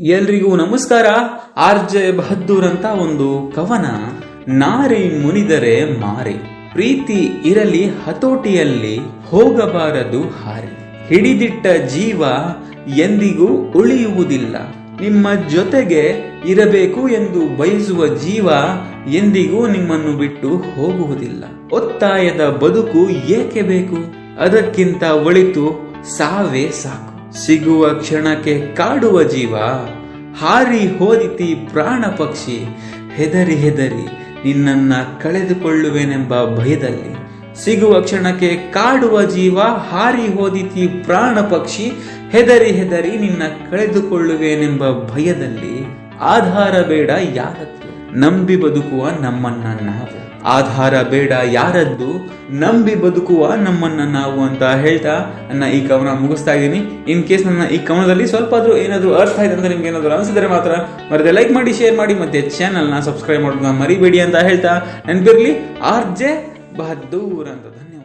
ಎಲ್ರಿಗೂ ನಮಸ್ಕಾರ. R J Bahadur ಅಂತ ಒಂದು ಕವನ. ನಾರಿ ಮುನಿದರೆ ಮಾರಿ. ಪ್ರೀತಿ ಇರಲಿ ಹತೋಟಿಯಲ್ಲಿ ಹೋಗಬಾರದು ಹಾರಿ. ಹಿಡಿದಿಟ್ಟ ಜೀವ ಎಂದಿಗೂ ಉಳಿಯುವುದಿಲ್ಲ. ನಿಮ್ಮ ಜೊತೆಗೆ ಇರಬೇಕು ಎಂದು ಬಯಸುವ ಜೀವ ಎಂದಿಗೂ ನಿಮ್ಮನ್ನು ಬಿಟ್ಟು ಹೋಗುವುದಿಲ್ಲ. ಒತ್ತಾಯದ ಬದುಕು ಏಕೆ ಬೇಕು? ಅದಕ್ಕಿಂತ ಒಳಿತು ಸಾವೇ ಸಾಕು. ಸಿಗುವ ಕ್ಷಣಕ್ಕೆ ಕಾಡುವ ಜೀವ, ಹಾರಿ ಹೋದಿತಿ ಪ್ರಾಣ ಪಕ್ಷಿ, ಹೆದರಿ ಹೆದರಿ ನಿನ್ನನ್ನ ಕಳೆದುಕೊಳ್ಳುವೆನೆಂಬ ಭಯದಲ್ಲಿ. ಸಿಗುವ ಕ್ಷಣಕ್ಕೆ ಕಾಡುವ ಜೀವ, ಹಾರಿ ಹೋದಿತಿ ಪ್ರಾಣ ಪಕ್ಷಿ, ಹೆದರಿ ಹೆದರಿ ನಿನ್ನ ಕಳೆದುಕೊಳ್ಳುವೆನೆಂಬ ಭಯದಲ್ಲಿ. ಆಧಾರ ಬೇಡ ಯಾರದ್ದು ನಂಬಿ ಬದುಕುವ ನಮ್ಮನ್ನ ನಾವು. ಆಧಾರ ಬೇಡ ಯಾರದ್ದು, ನಂಬಿ ಬದುಕುವ ನಮ್ಮನ್ನ ನಾವು ಅಂತ ಹೇಳ್ತಾ ನನ್ನ ಈ ಕವನ ಮುಗಿಸ್ತಾ ಇದ್ದೀನಿ. ಇನ್ ಕೇಸ್ ನನ್ನ ಈ ಕವನದಲ್ಲಿ ಸ್ವಲ್ಪ ಆದ್ರೂ ಏನಾದ್ರೂ ಅರ್ಥ ಆಯ್ತು ಅಂತ ನಿಮ್ಗೆ ಏನಾದ್ರು ಅನಿಸಿದ್ರೆ ಮಾತ್ರ ಮರದೇ ಲೈಕ್ ಮಾಡಿ ಶೇರ್ ಮಾಡಿ, ಮತ್ತೆ ಚಾನಲ್ನ ಸಬ್ಸ್ಕ್ರೈಬ್ ಮಾಡೋದನ್ನ ಮರಿಬೇಡಿ ಅಂತ ಹೇಳ್ತಾ. ನೆನಪಿರ್ಲಿ ಆರ್ ಜೆ ಬಹದ್ದೂರ್ ಅಂತ. ಧನ್ಯವಾದ.